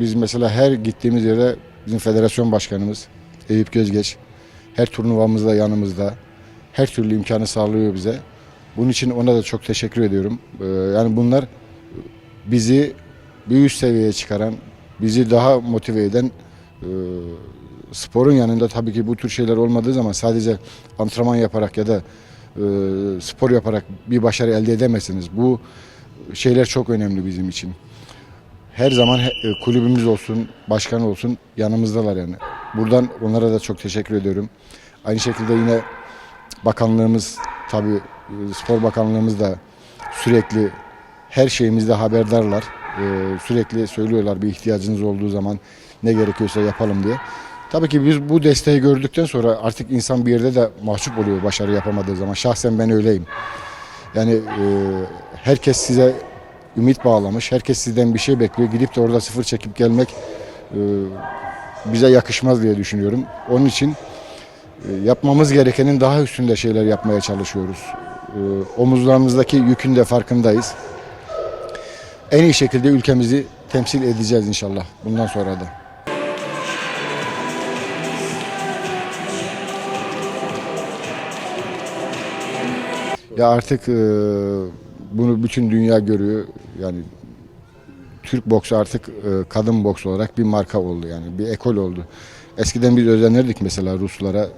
biz mesela her gittiğimiz yere bizim federasyon başkanımız Eyüp Gözgeç her turnuvamızda yanımızda. Her türlü imkanı sağlıyor bize. Bunun için ona da çok teşekkür ediyorum. Ee, yani bunlar bizi bir üst seviyeye çıkaran, bizi daha motive eden e, sporun yanında tabii ki bu tür şeyler olmadığı zaman sadece antrenman yaparak ya da e, spor yaparak bir başarı elde edemezsiniz. Bu şeyler çok önemli bizim için. Her zaman e, kulübümüz olsun, başkan olsun yanımızdalar yani. Buradan onlara da çok teşekkür ediyorum. Aynı şekilde yine bakanlığımız tabii e, spor bakanlığımız da sürekli her şeyimizde haberdarlar. E, Sürekli söylüyorlar bir ihtiyacınız olduğu zaman ne gerekiyorsa yapalım diye. Tabii ki biz bu desteği gördükten sonra artık insan bir yerde de mahcup oluyor başarı yapamadığı zaman. Şahsen ben öyleyim. Yani e, herkes size ümit bağlamış. Herkes sizden bir şey bekliyor. Gidip de orada sıfır çekip gelmek e, bize yakışmaz diye düşünüyorum. Onun için e, yapmamız gerekenin daha üstünde şeyler yapmaya çalışıyoruz. E, omuzlarımızdaki yükün de farkındayız. En iyi şekilde ülkemizi temsil edeceğiz inşallah bundan sonra da. Ya artık bunu bütün dünya görüyor. Yani Türk boksu artık e, kadın boks olarak bir marka oldu yani bir ekol oldu. Eskiden biz özenirdik mesela Ruslara.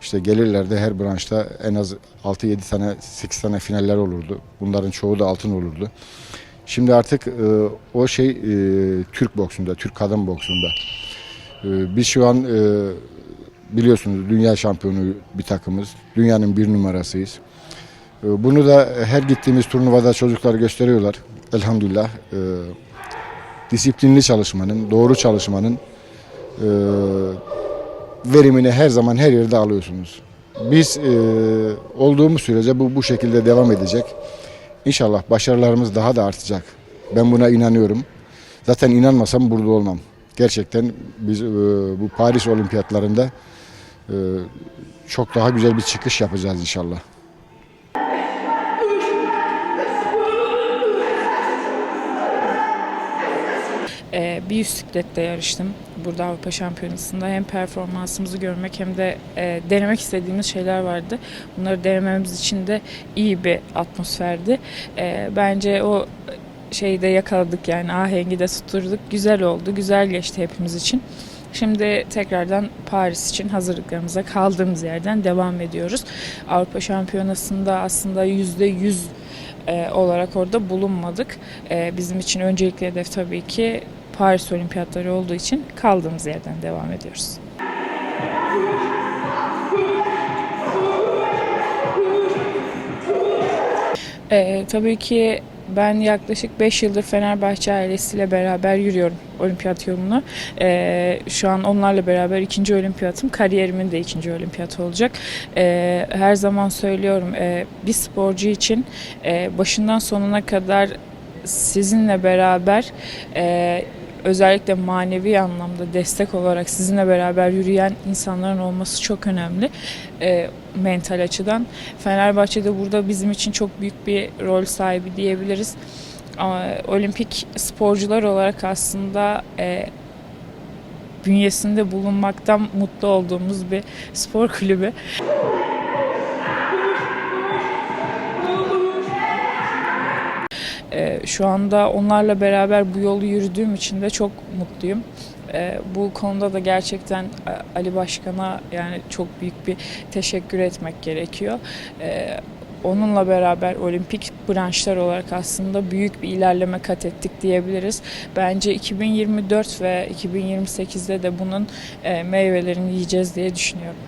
İşte gelirlerdi her branşta en az 6-7 tane 8 tane finaller olurdu. Bunların çoğu da altın olurdu. Şimdi artık e, o şey e, Türk boksunda, Türk kadın boksunda. E, biz şu an e, biliyorsunuz dünya şampiyonu bir takımız. Dünyanın bir numarasıyız. E, Bunu da her gittiğimiz turnuvada çocuklar gösteriyorlar. Elhamdülillah. E, disiplinli çalışmanın, doğru çalışmanın e, verimini her zaman her yerde alıyorsunuz. Biz e, olduğumuz sürece bu bu şekilde devam edecek. İnşallah başarılarımız daha da artacak. Ben buna inanıyorum. Zaten inanmasam burada olmam. Gerçekten biz e, bu Paris Olimpiyatlarında çok daha güzel bir çıkış yapacağız inşallah. Ee, bir üst siklette yarıştım. Burada Avrupa Şampiyonası'nda hem performansımızı görmek hem de e, denemek istediğimiz şeyler vardı. Bunları denememiz için de iyi bir atmosferdi. Ee, bence o şeyi de yakaladık yani ahengi de tutturduk. Güzel oldu, güzel geçti hepimiz için. Şimdi tekrardan Paris için hazırlıklarımıza kaldığımız yerden devam ediyoruz. Avrupa Şampiyonası'nda aslında yüzde yüz e, olarak orada bulunmadık. E, bizim için öncelikli hedef tabii ki Paris Olimpiyatları olduğu için kaldığımız yerden devam ediyoruz. E, tabii ki ben yaklaşık 5 yıldır Fenerbahçe ailesiyle beraber yürüyorum olimpiyat yolunu. E, şu an onlarla beraber ikinci olimpiyatım. Kariyerimin de ikinci olimpiyatı olacak. E, her zaman söylüyorum e, bir sporcu için e, başından sonuna kadar sizinle beraber e, özellikle manevi anlamda destek olarak sizinle beraber yürüyen insanların olması çok önemli e, mental açıdan. Fenerbahçe'de burada bizim için çok büyük bir rol sahibi diyebiliriz. Ama olimpik sporcular olarak aslında e, bünyesinde bulunmaktan mutlu olduğumuz bir spor kulübü. Ee, şu anda onlarla beraber bu yolu yürüdüğüm için de çok mutluyum. Ee, bu konuda da gerçekten e, Ali Başkan'a yani çok büyük bir teşekkür etmek gerekiyor. Ee, onunla beraber olimpik branşlar olarak aslında büyük bir ilerleme kat ettik diyebiliriz. Bence 2024 ve 2028'de de bunun e, meyvelerini yiyeceğiz diye düşünüyorum.